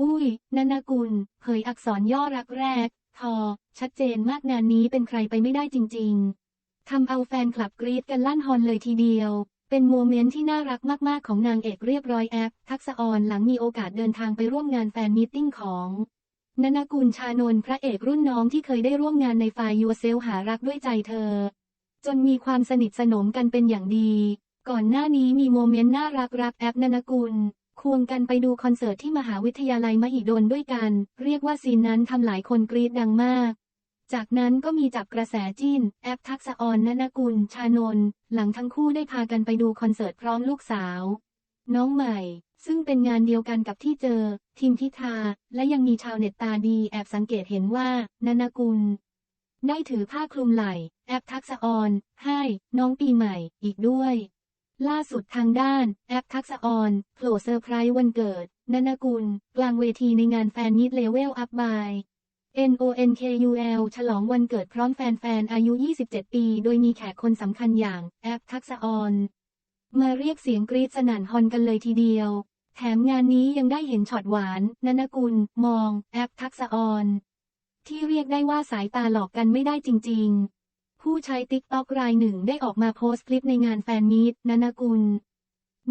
อุ้ยนันนกุล เผยอักษรย่อรักแรก ทอ ชัดเจนมากงานนี้เป็นใครไปไม่ได้จริง ๆ ทำเอาแฟนคลับกรี๊ดกันลั่นฮอนเลยทีเดียว เป็นโมเมนต์ที่น่ารักมากๆของนางเอกเรียบร้อยแอป ทักษออนหลังมีโอกาสเดินทางไปร่วมงานแฟนมีตติ้งของนันนกุลชานนท์พระเอกรุ่นน้องที่เคยได้ร่วมงานในไฟยูเซลหารักด้วยใจเธอ จนมีความสนิทสนมกันเป็นอย่างดี ก่อนหน้านี้มีโมเมนต์น่ารักรักแอปนันกุล ควงกันไปดูคอนเสิร์ตที่มหาวิทยาลัยมหิดลด้วยกัน เรียกว่าซีนนั้นทำหลายคนกรี๊ดดังมาก จากนั้นก็มีจับกระแสจิ้น แอปทักษออนนันกุล ชานนท์หลังทั้งคู่ได้พากันไปดูคอนเสิร์ตพร้อมลูกสาว น้องใหม่ ซึ่งเป็นงานเดียวกันกับที่เจอทีมพิธา และยังมีชาวเน็ตตาดีแอบสังเกตเห็นว่านันกุล ได้ถือผ้าคลุมไหล่ แอปทักษออนให้ น้องปีใหม่อีกด้วย ล่าสุดทางด้าน แอปทักษออนโผล่เซอร์ไพรส์วันเกิดนันกุล กลางเวทีในงานแฟนมิตเลเวลอัพบาย NONKUL ฉลองวันเกิดพร้อมแฟนๆ อายุ 27 ปี โดยมีแขกคนสำคัญอย่าง แอปทักษออน มาเรียกเสียงกรี๊ดสนั่นฮอนกันเลยทีเดียว แถมงานนี้ยังได้เห็นช็อตหวานนันกุล มอง แอปทักษออน ที่เรียกได้ว่าสายตาหลอกกันไม่ได้จริง ๆ ผู้ใช้ติ๊กต็อกรายหนึ่งได้ออกมาโพสต์คลิปในงานแฟนมีตนันกุล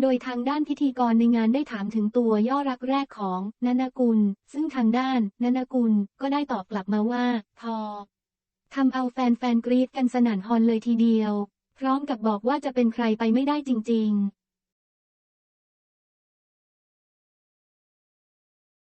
โดยทางด้านพิธีกรในงานได้ถามถึงตัวย่อรักแรกของนันกุล ซึ่งทางด้านนันกุลก็ได้ตอบกลับมาว่า ทอทำเอาแฟนๆกรี๊ดกันสนั่นฮอนเลยทีเดียว พร้อมกับบอกว่าจะเป็นใครไปไม่ได้จริง ๆ